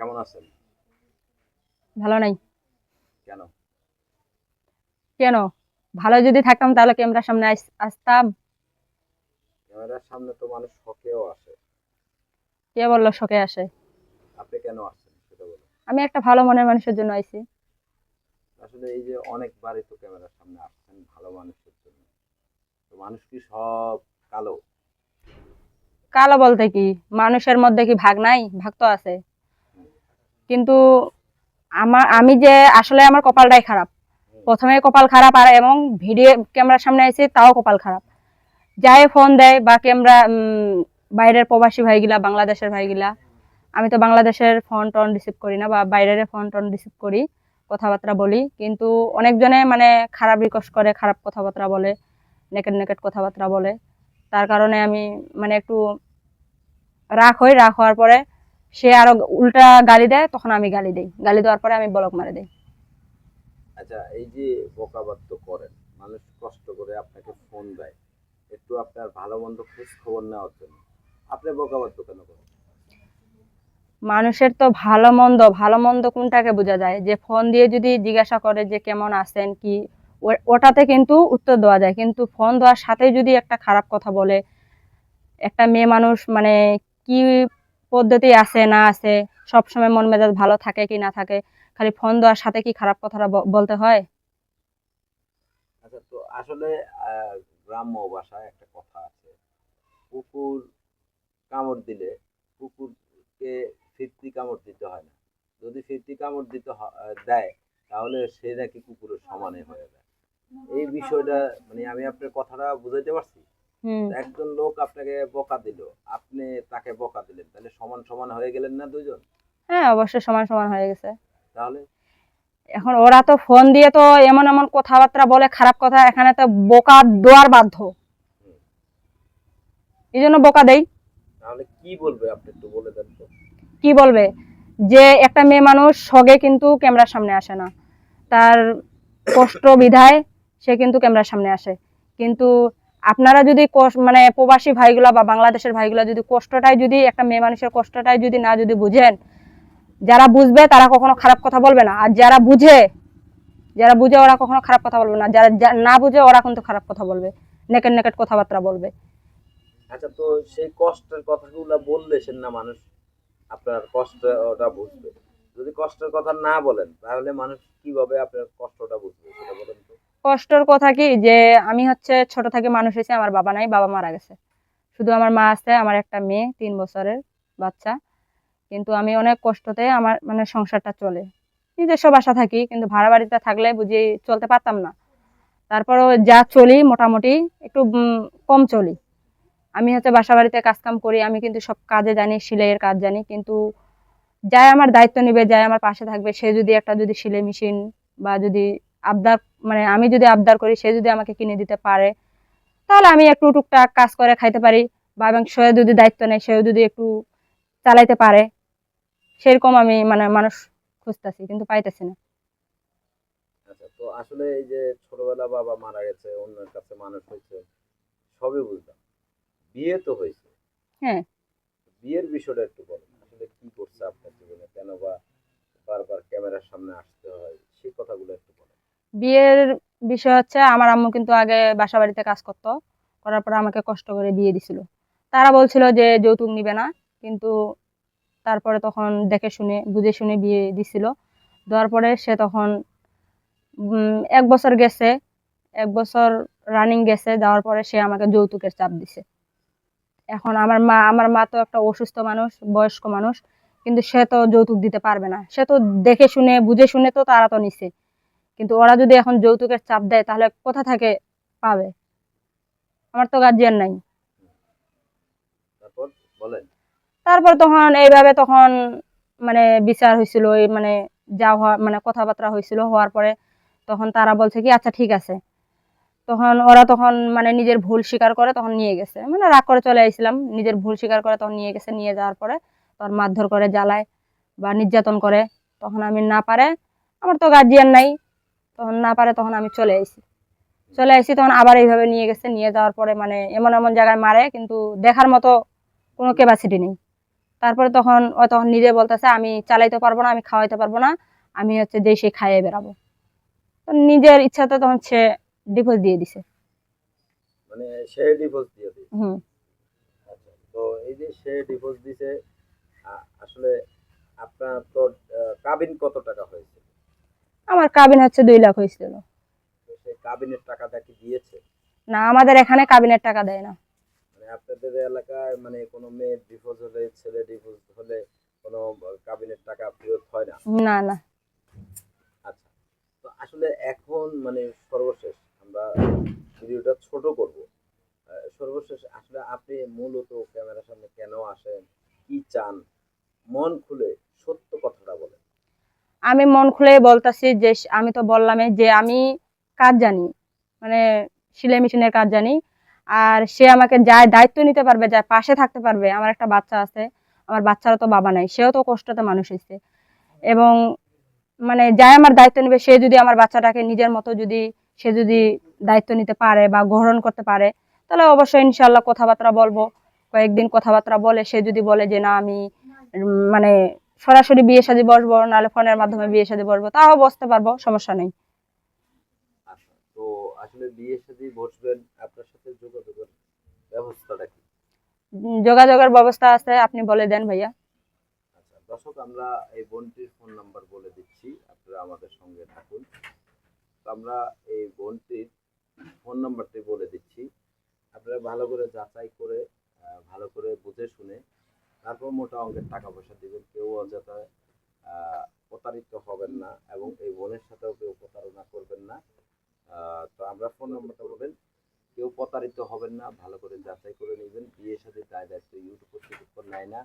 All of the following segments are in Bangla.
কেমন আছেন? ভালো নাই। কেন? কেন? ভালো যদি থাকতাম তাহলে ক্যামেরার সামনে আসতাম। ক্যামেরার সামনে তো মানুষ শখেও আসে। কে বলল শোকে আসে? আপনি কেন আসছেন সেটা বলুন। আমি একটা ভালো মনের মানুষের জন্য আইছি। আসলে এই যে অনেকবারই তো ক্যামেরার সামনে আসছেন ভালো মানুষের জন্য। তো মানুষ কি সব কালো? কালো বলতে কি? মানুষের মধ্যে কি ভাগ নাই? ভাগ তো আছে। কিন্তু আমার, আমি যে আসলে আমার কপালটাই খারাপ। প্রথমে কপাল খারাপ আর এবং ভিডিও ক্যামেরার সামনে আইছি, তাও কপাল খারাপ। যাই ফোন দেয় বা ক্যামেরা বাইরের প্রবাসী ভাইগুলা, বাংলাদেশের ভাইগুলা, আমি তো বাংলাদেশের ফোন টোন রিসিভ করি না বা বাইরের ফোন টোন রিসিভ করি, কথাবার্তা বলি। কিন্তু অনেকজনে মানে খারাপ রিকোয়েস্ট করে, খারাপ কথাবার্তা বলে নেকেট নেকেট কথাবার্তা বলে। তার কারণে আমি মানে একটু রাগ হই, রাগ হওয়ার পরে সে আরও উল্টা গালি দেয় তখন আমি গালি দিই। গালি দেওয়ার পরে আমি ব্লক মারে দিই। আচ্ছা এই যে বোকাবাদ্য করেন মানুষ কষ্ট করে আপনাকে ফোন দেয় একটু আপনার ভালো মন্দ খোঁজ খবর নেওয়ার জন্য। আপনি বোকাবাদ্য কেন করেন? মানুষের তো ভালো মন্দ ভালো মন্দ কোনটাকে বোঝা যায়? যে ফোন দিয়ে যদি জিজ্ঞাসা করে যে কেমন আছেন কি? ওটাতে কিন্তু উত্তর দেওয়া যায়। কিন্তু ফোন দেওয়ার সাথে যদি একটা খারাপ কথা বলে একটা মেয়ে মানুষ মানে কি পদ্ধতি আছে, না আছে, সবসময় মন মেজাজ ভালো থাকে কি না থাকে, খালি ফোন দেওয়ার সাথে কি খারাপ কথাটা বলতে হয়? আচ্ছা তো আসলে গ্রাম্য ভাষায় একটা কথা আছে। কুকুর কামড় দিলে কুকুরকে ফিরতি কামড় দিতে হয় না। যদি ফিরতি কামড় দিতে দেয়, তাহলে সে নাকি কুকুরের সমানে হয়ে যায়। এই বিষয়টা মানে আমি আপনার কথাটা বুঝাইতে পারছি? একজন লোক আপনাকে বকা দিল। আপনি তাকে বকা দিলেন। তাহলে সমান সমান হয়ে গেলেন না দুজন হ্যাঁ অবশ্যই সমান সমান হয়ে গেছে। তাহলে? এখন ওরা তো ফোন দিয়ে তো এমন এমন কথাবার্তা বলে খারাপ কথা এখানে তো বোকা দেওয়ার বাধ্য। এই জন্য বোকা দেই। তাহলে কি বলবে আপনি একটু বলে দেন তো। কি বলবে? যে একটা মেয়ে মানুষ সগে কিন্তু ক্যামেরার সামনে আসে না। তার কষ্ট বিধায় সে কিন্তু ক্যামেরার সামনে আসে। কিন্তু আপনারা যদি মানে প্রবাসী ভাইগুলা বা বাংলাদেশের ভাইগুলা যদি কষ্টটাই যদি, একটা মেয়ে মানুষের কষ্টটাই যদি না যদি বুঝেন, যারা বুঝবে তারা কখনো খারাপ কথা বলবে না। আর যারা বুঝে যারা বুঝে ওরা কখনো খারাপ কথা বলবে না। যারা না বুঝে ওরা কিন্তু খারাপ কথা বলবে। নেকেট নেকেট কথাবার্তা বলবে। আচ্ছা তো সেই কষ্টের কথাগুলো বললে সে না মানুষ আপনার কষ্টটা বুঝবে? যদি কষ্টের কথা না বলেন, তাহলে মানুষ কীভাবে আপনার কষ্টটা বুঝবে? সেটা বলেন কষ্টের কথা কি? যে আমি হচ্ছে ছোট থেকে মানুষ হয়েছে, আমার বাবা নাই, বাবা মারা গেছে। শুধু আমার মা আছে, আমার একটা মেয়ে, তিন বছরের বাচ্চা। কিন্তু আমি অনেক কষ্টতে আমার মানে সংসারটা চলে। নিজস্ব বাসা থাকি, কিন্তু ভাড়া বাড়িতে থাকলে বুঝি চলতে পারতাম না। তারপরও যা চলি মোটামুটি একটু কম চলি। আমি হচ্ছে বাসা বাড়িতে কাজকাম করি, আমি কিন্তু সব কাজে জানি, সেলাইয়ের কাজ জানি। কিন্তু যাই আমার দায়িত্ব নিবে, যাই আমার পাশে থাকবে, সে যদি একটা যদি সেলাই মেশিন বা যদি আবদার মানে আমি যদি আবদার করি সে যদি আমাকে কিনে দিতে পারে তাহলে আমি একটু টুকটাক কাজ করে খাইতে পারি বা এবং সে যদি দায়িত্ব নেয় সেও যদি একটু চালাইতে পারে সেরকম আমি মানে মানুষ খুঁজতেছি কিন্তু পাইতেছি না। আচ্ছা তো আসলে এই যে ছোটবেলা বাবা মারা গেছে অন্যের কাছে মানুষ হয়েছে সবই বুঝলাম। বিয়ে তো হয়েছে। হ্যাঁ। বিয়ের বিষয়টা একটু বলেন আসলে কি করছে আপনার জীবনে? কেন বা বারবার ক্যামেরার সামনে আসতে হয়? সেই কথাগুলো একটু বিয়ের বিষয় হচ্ছে, আমার আম্মু কিন্তু আগে বাসা বাড়িতে কাজ করতো, করার পর আমাকে কষ্ট করে বিয়ে দিছিল। তারা বলছিল যে, যৌতুক নিবে না। কিন্তু তারপরে তখন দেখে শুনে, বুঝে শুনে বিয়ে দিছিল। দেওয়ার পরে সে তখন এক বছর গেছে, এক বছর রানিং গেছে যাওয়ার পরে সে আমাকে যৌতুকের চাপ দিছে। এখন আমার মা আমার মা তো একটা অসুস্থ মানুষ, বয়স্ক মানুষ, কিন্তু সে তো যৌতুক দিতে পারবে না। সে তো দেখে শুনে, বুঝে শুনে তো তারা তো নিছে। কিন্তু ওরা যদি এখন যৌতুকের চাপ দেয় তাহলে কোথা থেকে পাবে? আমার তো গার্জিয়ান নাই। তারপর তখন এইভাবে তখন মানে বিচার হয়েছিল এই মানে যা হওয়া মানে কথাবার্তা হয়েছিল হওয়ার পরে তখন তারা বলছে কি আচ্ছা ঠিক আছে। তখন ওরা তখন মানে নিজের ভুল স্বীকার করে তখন নিয়ে গেছে। মানে রাগ করে চলে আইছিলাম নিজের ভুল স্বীকার করে তখন নিয়ে গেছে নিয়ে যাওয়ার পরে তখন মারধর করে জ্বালায় বা নির্যাতন করে। তখন আমি না পারে আমার তো গার্জিয়ান নাই। তখন না পারে তখন আমি চলে আইছি। চলে আইছি তখন আবার এইভাবে নিয়ে গেছে নিয়ে যাওয়ার পরে মানে এমন এমন জায়গায় মারে কিন্তু দেখার মতো কোনো ক্যাপাসিটি নেই। তারপরে তখন ও তখন নিজে বলতেছে আমি চালাইতে পারব না আমি খাওয়াইতে পারব না আমি হচ্ছে দেশে খাইয়ে বেড়াবো। তো নিজের ইচ্ছাতে তখন সে ডিভোর্স দিয়ে দিছে। মানে সে ডিভোর্স দিয়ে দিয়েছে হুম। আচ্ছা তো এই যে সে ডিভোর্স দিছে আসলে আপনার তো কাবিন কত টাকা হয়েছে? আমার কাবিন হচ্ছে দুই লাখ হয়েছিল। কাবিনের টাকাটা কি দিয়েছে? না আমাদের এখানে কাবিনের টাকা দেয় না। মানে আপনাদের এলাকায় মানে কোনো মেয়ে ডিভোর্স হলে ছেলে ডিভোর্স হলে কোনো কাবিনের টাকা ফেরত হয় না? না না। আচ্ছা তো আসলে এখন মানে সর্বশেষ আমরা ভিডিওটা ছোট করব। সর্বশেষ আসলে আপনি মূলত ক্যামেরার সামনে কেন আসেন? কি চান? মন খুলে আমি মন খুলে বলতাছি যে আমি তো বললামই যে আমি কাজ জানি মানে সেলাই মেশিনের কাজ জানি। আর সে আমাকে যায় দায়িত্ব নিতে পারবে যায় পাশে থাকতে পারবে, আমার একটা বাচ্চা আছে, আমার বাচ্চারও তো বাবা নাই, সেও তো কষ্টতে মানুষ হয়েছে এবং মানে যাই আমার দায়িত্ব নেবে, সে যদি আমার বাচ্চাটাকে নিজের মতো যদি সে যদি দায়িত্ব নিতে পারে বা গ্রহণ করতে পারে, তাহলে অবশ্যই ইনশাল্লাহ কথাবার্তা বলব। কয়েকদিন কথাবার্তা বলে, সে যদি বলে যে না আমি মানে সরাসরি বিয়ে শাদী বসবো নাহলে ফোনের মাধ্যমে বিয়ে শাদী বসবো। তাও বসতে পারব সমস্যা নেই। আচ্ছা তো আসলে বিয়ের সাথে বসবেন আপনার সাথে যোগাযোগের ব্যবস্থাটা কি? যোগাযোগের ব্যবস্থা আছে আপনি বলে দেন ভাইয়া। আচ্ছা দর্শক আমরা এই বোনটির ফোন নাম্বার বলে দিচ্ছি আপনারা আমাদের সঙ্গে থাকুন। আমরা এই বোনটির ফোন নাম্বারটি বলে দিচ্ছি। আপনারা ভালো করে যাচাই করে ভালো করে বুঝে শুনে তারপর মোটা অঙ্কের টাকা পয়সা দিবেন, কেউ অযথায় প্রতারিত হবেন না এবং এই বোনের সাথেও কেউ প্রতারণা করবেন না। তো আমরা ফোন নম্বরটা বলবেন, কেউ প্রতারিত হবেন না, ভালো করে যাচাই করে নেবেন। বিয়ের সাথে দায় দায়িত্ব ইউটিউব কর্তৃপক্ষ নেয় না।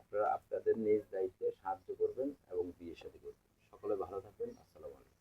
আপনারা আপনাদের নিজ দায়িত্বে সাহায্য করবেন এবং বিয়ের সাথে করবেন। সকলে ভালো থাকবেন, আসসালামু আলাইকুম।